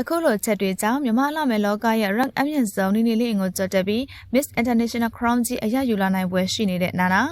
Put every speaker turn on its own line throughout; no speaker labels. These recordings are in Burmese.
အခုလိုချက်တွေကြောင့်မြမလာမယ်လောကရဲ့ rank အမြင့်ဆုံးနီနီလေးအင်ကိုကြော်တက်ပြီး Miss International Crown ကြီးအရယူလာနိုင်ပွဲရှိနေတဲ့နာနာ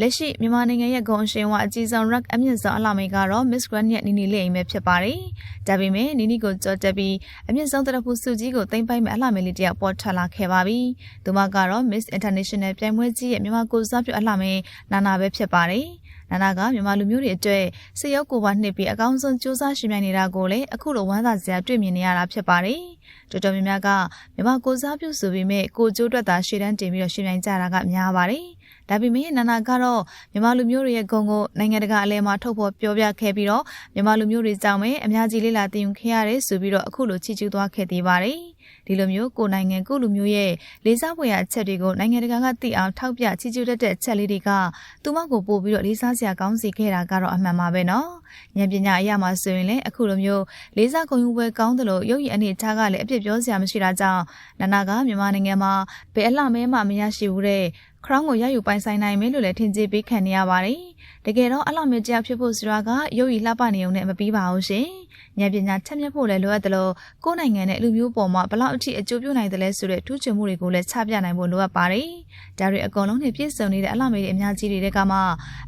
လက်ရှိမြန်မာနိုင်ငံရဲ့ဂုဏ်အရှင်ဝအကြီးဆုံး rank အမြင့်ဆုံးအလှမေကတော့ Miss Grand ရဲ့နီနီလေးအိမ်ပဲဖြစ်ပါတယ်။ဒါပေမဲ့နီနီကိုကြော်တက်ပြီးအမြင့်ဆုံးတရဖူစုကြီးကိုတင်ပိုက်မဲ့အလှမေလေးတယောက်ပေါ်ထွက်လာခဲ့ပါပြီ။သူမကတော့ Miss International ပြိုင်ပွဲကြီးရဲ့မြန်မာကိုစားပြုအလှမေနာနာပဲဖြစ်ပါတယ်။ နာနာကမြန်မာလူမျိုးတွေအတွက်စရုပ်ကိုပါနှစ်ပြီးအကောင်းဆုံးစူးစမ်းရှင်မြိုင်နေတာကိုလည်းအခုလိုဝမ်းသာစရာတွေ့မြင်နေရတာဖြစ်ပါတယ်။တော်တော်များများကမြန်မာကိုစားပြုဆိုပေမဲ့ကိုကျိုးတွက်တာရှေ့တန်းတင်ပြီးတော့ရှင်မြိုင်ကြတာကများပါတယ်။ဒါပေမဲ့နာနာကတော့မြန်မာလူမျိုးတွေရဲ့ဂုဏ်ကိုနိုင်ငံတကာအလဲမှာထုတ်ဖော်ပြောပြခဲ့ပြီးတော့မြန်မာလူမျိုးတွေကြောင့်ပဲအများကြီးလေးလာတင်ယူခဲ့ရတယ်ဆိုပြီးတော့အခုလိုချီးကျူးသွားခဲ့သေးပါတယ်။ဒီလိုမျိုးကိုနိုင်ငံကိုလူမျိုးရဲ့လေးစားဖွယ်ရာအချက်တွေကိုနိုင်ငံတကာကသိအောင်ထောက်ပြချီးကျူးတတ်တဲ့အချက်လေးတွေကသူမကိုပို့ပြီးတော့လေးစားစရာကောင်းစီခဲ့တာကတော့အမှန်ပါပဲနော်ဉာဏ်ပညာအရာမှာဆိုရင်လည်းအခုလိုမျိုးလေးစားကုန်ယူပွဲကောင်းတယ်လို့ရုပ်ရည်အနေထားကလည်းအပြစ်ပြောစရာမရှိတာကြောင့်နာနာကမြန်မာနိုင်ငံမှာဘယ်အလှမဲမှမရရှိဘူးတဲ့ crown ကိုရယူပိုင်ဆိုင်နိုင်မယ်လို့လည်းထင်ကြေးပေးခံနေရပါတယ်။တကယ်တော့အလှမဲတရားဖြစ်ဖို့ဆိုတာကရုပ်ရည်လှပနေုံနဲ့မပြီးပါဘူးရှင်။ဉာဏ်ပညာထက်မြက်ဖို့လည်းလိုအပ်တယ်လို့ကိုယ်နိုင်ငံနဲ့လူမျိုးပေါ်မှာဘလောက်အထိအကျိုးပြုနိုင်တယ်လဲဆိုတဲ့ထူးချွန်မှုတွေကိုလည်းချပြနိုင်ဖို့လိုအပ်ပါတယ်။ဒါတွေအကုန်လုံးနဲ့ပြည့်စုံနေတဲ့အလှမေတွေအများကြီးတွေကမှ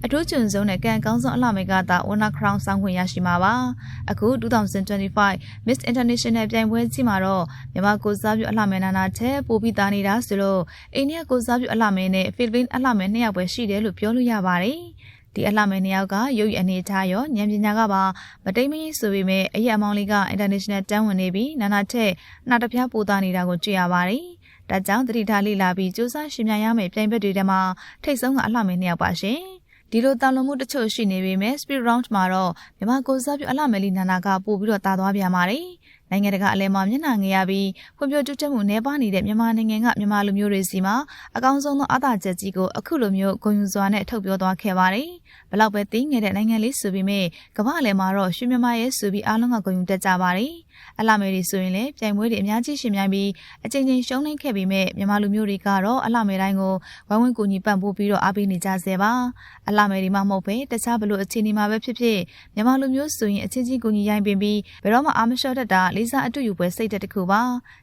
အထူးကျွန်းဆုံးနဲ့ကံကောင်းဆုံးအလှမေကသာ Honor Crown ဆောင်ခွင့်ရရှိမှာပါ။အခု2025 Miss International ပြိုင်ပွဲကြီးမှာတော့မြန်မာကိုစားပြုအလှမေနာနာတဲ့ပိုပြီးသားနေတာဆိုလို့အိန္ဒိယကိုစားပြုအလှမေနဲ့ဖိလစ်ပိုင်အလှမေနှစ်ယောက်ပဲရှိတယ်လို့ပြောလို့ရပါတယ်။ ဒီအလှမယ်နှစ်ယောက်ကရုပ်ရည်အနေထားရောဉာဏ်ပညာကပါမတိမ်မကြီးဆိုပေမဲ့အရက်အမောင်းလေးက international တန်းဝင်နေပြီးနာနာထက်နှာတစ်ပြားပိုသားနေတာကိုတွေ့ရပါတယ်။ဒါကြောင့်တတိထားလေးလာပြီးစူးစမ်းရှင်မြန်ရမယ့်ပြိုင်ဘက်တွေထဲမှာထိတ်ဆုံးကအလှမယ်နှစ်ယောက်ပါရှင်။ဒီလိုတာလွန်မှုတချို့ရှိနေပေမဲ့ speed round မှာတော့မြန်မာကိုစားပြုအလှမယ်လေးနာနာကပို့ပြီးတော့တာသွားပြန်ပါတယ်။ နိုင်ငံတကာအလဲမှာမျက်နှာငယ်ရပြီးဖွံ့ဖြိုးတိုးတက်မှုနှဲပါနေတဲ့မြန်မာနိုင်ငံကမြန်မာလူမျိုးတွေစီမှာအကောင်းဆုံးသောအသာချက်ကြီးကိုအခုလိုမျိုးဂုဏ်ယူစွာနဲ့ထုတ်ပြောသွားခဲ့ပါတယ်။ဘလောက်ပဲသိငယ်တဲ့နိုင်ငံလေးဆိုပေမဲ့ကမ္ဘာအလဲမှာတော့ရွှေမြန်မာရဲ့ဆိုပြီးအားလုံးကဂုဏ်ယူတတ်ကြပါတယ်။ အလာမေတွေဆိုရင်လည်းပြိုင်ပွဲတွေအများကြီးရှင်မြိုင်ပြီးအချိန်ချင်းရှုံးနိမ့်ခဲ့ပေမဲ့မြန်မာလူမျိုးတွေကတော့အလာမေတိုင်းကိုဝိုင်းဝန်းကူညီပံ့ပိုးပြီးတော့အားပေးနေကြဆဲပါ။အလာမေတွေမှမဟုတ်ပဲတခြားဘလို့အခြေအနေမှာပဲဖြစ်ဖြစ်မြန်မာလူမျိုးဆိုရင်အချင်းချင်းကူညီရိုင်းပင်ပြီးဘယ်တော့မှအားမလျှော့တတ်တာလေးစားအတူယူပွဲစိတ်သက်တစ်ခုပါ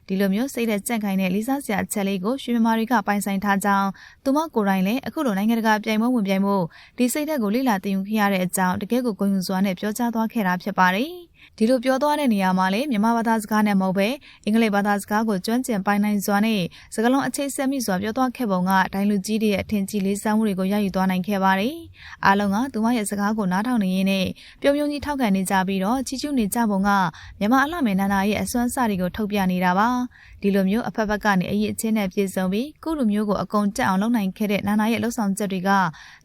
ဒီလိုမျိုးစိတ်သက်ကြန့်ခိုင်တဲ့လေးစားစရာအချက်လေးကိုရွှေမြမာတွေကပိုင်ဆိုင်ထားကြောင်းသူမကိုယ်တိုင်လည်းအခုလိုနိုင်ငံတကာပြိုင်ပွဲဝင်ပြိုင်မှုဒီစိတ်သက်ကိုလေ့လာသင်ယူခဲ့ရတဲ့အကြောင်းတကယ်ကိုဂုဏ်ယူစွာနဲ့ပြောကြားသွားခဲ့တာဖြစ်ပါတယ် ဒီလိုပြောသွားတဲ့နေရာမှာလေမြန်မာဘာသာစကားနဲ့မဟုတ်ပဲအင်္ဂလိပ်ဘာသာစကားကိုကျွမ်းကျင်ပိုင်နိုင်စွာနဲ့စကားလုံးအခြေဆက်မိစွာပြောသွားခဲ့ပုံကဒိုင်လူကြီးတွေရဲ့အထင်ကြီးလေးစားမှုတွေကိုရယူသွားနိုင်ခဲ့ပါတယ်။အားလုံးကသူမရဲ့စကားကိုနားထောင်နေရင်းနဲ့ပြုံးပြုံးကြီးထောက်ခံနေကြပြီးတော့ချီးကျူးနေကြပုံကမြန်မာအလှမယ်နာနာရဲ့အစွမ်းစတွေကိုထုတ်ပြနေတာပါ။ဒီလိုမျိုးအဖက်ဖက်ကနေအရေးအချင်းနဲ့ပြည့်စုံပြီးကိုလူမျိုးကိုအကုန်တက်အောင်လုပ်နိုင်ခဲ့တဲ့နာနာရဲ့လှုပ်ဆောင်ချက်တွေက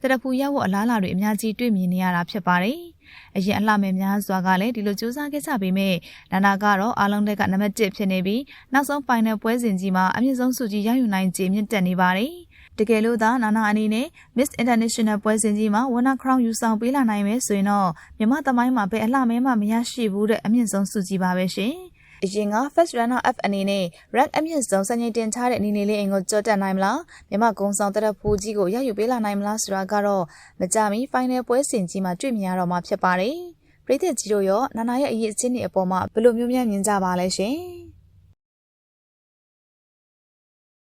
တရဖူရောက်ဖို့အလားအလာတွေအများကြီးတွေ့မြင်နေရတာဖြစ်ပါတယ်။ အရင်အလှမယ်များစွာကလည်းဒီလိုစူးစမ်းခဲ့ကြပေမဲ့နာနာကတော့အားလုံးတက်ကနံပါတ်1ဖြစ်နေပြီးနောက်ဆုံးဖိုင်နယ်ပွဲစဉ်ကြီးမှာအမြင့်ဆုံးဆုကြီးရယူနိုင်ခြင်းမြင့်တက်နေပါတယ်တကယ်လို့သာနာနာအနေနဲ့ Miss International ပွဲစဉ်ကြီးမှာ Winner Crown ယူဆောင်ပေးလာနိုင်မယ်ဆိုရင်တော့မြမသမိုင်းမှာဘယ်အလှမဲမှမရရှိဘူးတဲ့အမြင့်ဆုံးဆုကြီးပါပဲရှင်။ အရင်က First Runner Up အနေနဲ့ rank အမြင့်ဆုံးစံချိန်တင်ထားတဲ့အနေနဲ့လေးအိမ်ကိုကြော်တက်နိုင်မလားမြမကုံဆောင်တဲ့ဖိုးကြီးကိုရယူပေးလာနိုင်မလားဆိုတာကတော့မကြမီ final ပွဲစဉ်ကြီးမှာတွေ့မြင်ရတော့မှာဖြစ်ပါတယ်ပြည်သက်ကြီးတို့ရောနာနာရဲ့အရေးအချင်းတွေအပေါ်မှာဘယ်လိုမျိုးများမြင်ကြပါလဲရှင်